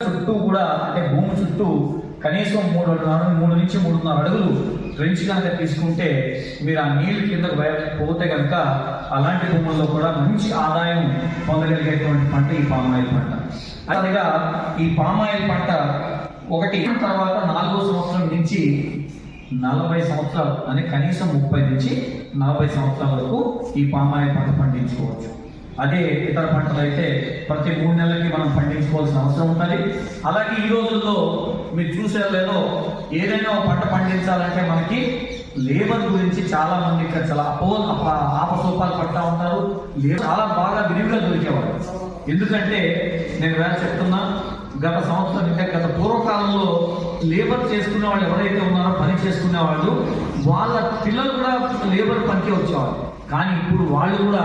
చుట్టూ కూడా అంటే భూమి చుట్టూ కనీసం మూడు మూడు నుంచి మూడున్నర అడుగులు ట్రెంచ్ కనుక తీసుకుంటే మీరు ఆ నీళ్ళు కిందకు పోతే కనుక అలాంటి భూముల్లో కూడా మంచి ఆదాయం పొందగలిగేటువంటి పంట ఈ పామాయిల్ పంట. అలాగా ఈ పామాయిల్ పంట ఒకటి తర్వాత నాలుగో సంవత్సరం నుంచి నలభై సంవత్సరాలు అంటే కనీసం ముప్పై నుంచి నలభై సంవత్సరాల వరకు ఈ పామాయిల్ పంట పండించుకోవచ్చు. అదే ఇతర పంటలు అయితే ప్రతి మూడు నెలలకి మనం పండించుకోవాల్సిన అవసరం ఉంటుంది. అలాగే ఈ రోజుల్లో మీరు చూసారు లేదో ఏదైనా ఒక పంట పండించాలంటే మనకి లేబర్ గురించి చాలా మంది ఇక్కడ చాలా అపో అప- ఆపసోపాలు పడతా ఉంటారు. చాలా బాగా విరివిగా దొరికేవారు. ఎందుకంటే నేను వేళ చెప్తున్నా గత సంవత్సరం ఇంకా గత పూర్వకాలంలో లేబర్ చేసుకునే వాళ్ళు ఎవరైతే ఉన్నారో పని చేసుకునే వాళ్ళు వాళ్ళ పిల్లలు కూడా పనికి వచ్చేవాళ్ళు. కానీ ఇప్పుడు వాళ్ళు కూడా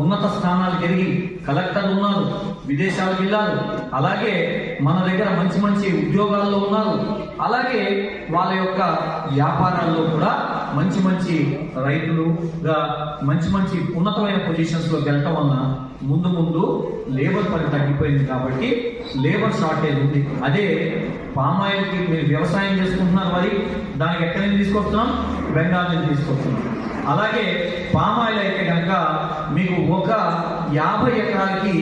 ఉన్నత స్థానాలు జరిగి కలెక్టర్ ఉన్నారు విదేశాలకు వెళ్ళారు. అలాగే మన దగ్గర మంచి మంచి ఉద్యోగాల్లో ఉన్నారు. అలాగే వాళ్ళ యొక్క వ్యాపారాల్లో కూడా మంచి మంచి రైతులుగా మంచి మంచి ఉన్నతమైన పొజిషన్స్లో వెళ్ళటం వలన ముందు ముందు లేబర్ పని తగ్గిపోయింది కాబట్టి లేబర్ షార్టేజ్ ఉంది. అదే పామాయిల్కి మీరు వ్యవసాయం చేసుకుంటున్నారు మరి దానికి ఎక్కడి నుంచి తీసుకొస్తున్నాం? బెంగాల్ నుంచి తీసుకొస్తున్నాం. అలాగే పామాయిల్ అయితే కనుక మీకు ఒక యాభై ఎకరాలకి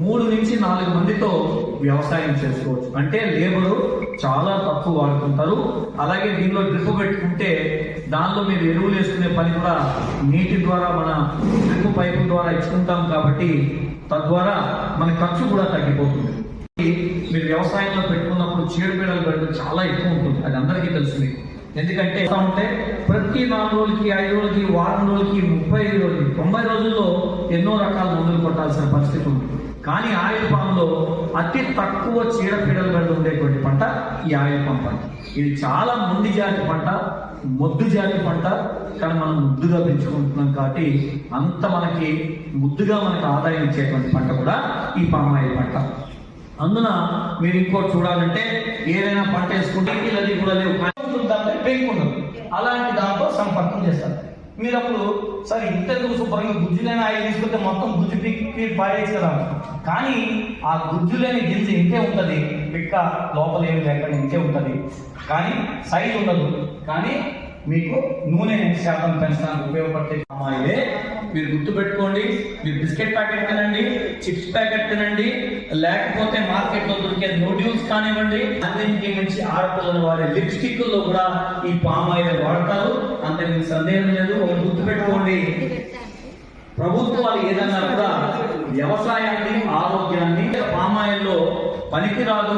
మూడు నుంచి నాలుగు మందితో వ్యవసాయం చేసుకోవచ్చు. అంటే లేబరు చాలా తక్కువ వాడుకుంటారు అలాగే దీనిలో డ్రిప్ పెట్టుకుంటే దానిలో మీరు ఎరువులు వేసుకునే పని కూడా నీటి ద్వారా మన డ్రిప్ పైపు ద్వారా ఇచ్చుకుంటాం కాబట్టి తద్వారా మన ఖర్చు కూడా తగ్గిపోతుంది. మీరు వ్యవసాయంలో పెట్టుకున్నప్పుడు చీడపీడల బెడద చాలా ఎక్కువ ఉంటుంది. అది అందరికీ తెలిసింది ఎందుకంటే ఎలా ఉంటే ప్రతి నాలుగు రోజులకి ఐదు రోజులకి వారం రోజులకి ముప్పై ఐదు రోజులకి తొంభై రోజుల్లో ఎన్నో రకాల మందులు కొట్టాల్సిన పరిస్థితి ఉంది. కానీ ఆయిల్ పామ్లో అతి తక్కువ చీడపీడల బెడద ఉండేటువంటి పంట ఈ ఆయిల్ పామ్ పంట. ఇది చాలా ముందు జాతి పంట మొద్దు జాతి పంట కానీ మనం ముద్దుగా పెంచుకుంటున్నాం కాబట్టి అంత మనకి ముద్దుగా మనకి ఆదాయం ఇచ్చేటువంటి పంట కూడా ఈ పామాయిల్ పంట. అందున మీరు ఇంకోటి చూడాలంటే ఏదైనా పంట వేసుకుంటే అది కూడా లేవు. దాంట్లో పెంకు ఉండదు అలాంటి దాంతో సంపర్కం చేస్తారు. మీరు అప్పుడు సరే ఇంతకు శుభ్రంగా గుజ్జులైన ఆయిల్ తీసుకుంటే మొత్తం గుజ్జు పిక్కి పాడేసి కదా కానీ ఆ గుజ్జు లేని గింజ ఇంతే ఉంటుంది. పిక్క లోపల ఏమి లేకుండా ఇంతే ఉంటుంది. కానీ సైజ్ ఉండదు. కానీ మీకు నూనె శాతం పెంచడానికి ఉపయోగపడే అమ్మాయిలే మీరు గుర్తుపెట్టుకోండి మీరు బిస్కెట్ ప్యాకెట్ తినండి చిప్స్ ప్యాకెట్ తినండి లేకపోతే మార్కెట్లో దొరికే నూడిల్స్ కానివ్వండి. అన్నింటికి మించి ఆడపిల్లలు వాడే లిప్స్టిక్లో కూడా ఈ పామ్ ఆయిల్ వాడతారు. అంత సందేహం లేదు. ఒకటి గుర్తుపెట్టుకోండి. ప్రభుత్వాలు ఏదన్నా కూడా వ్యవసాయాన్ని ఆరోగ్యాన్ని పామాయిల్లో పనికిరాదు.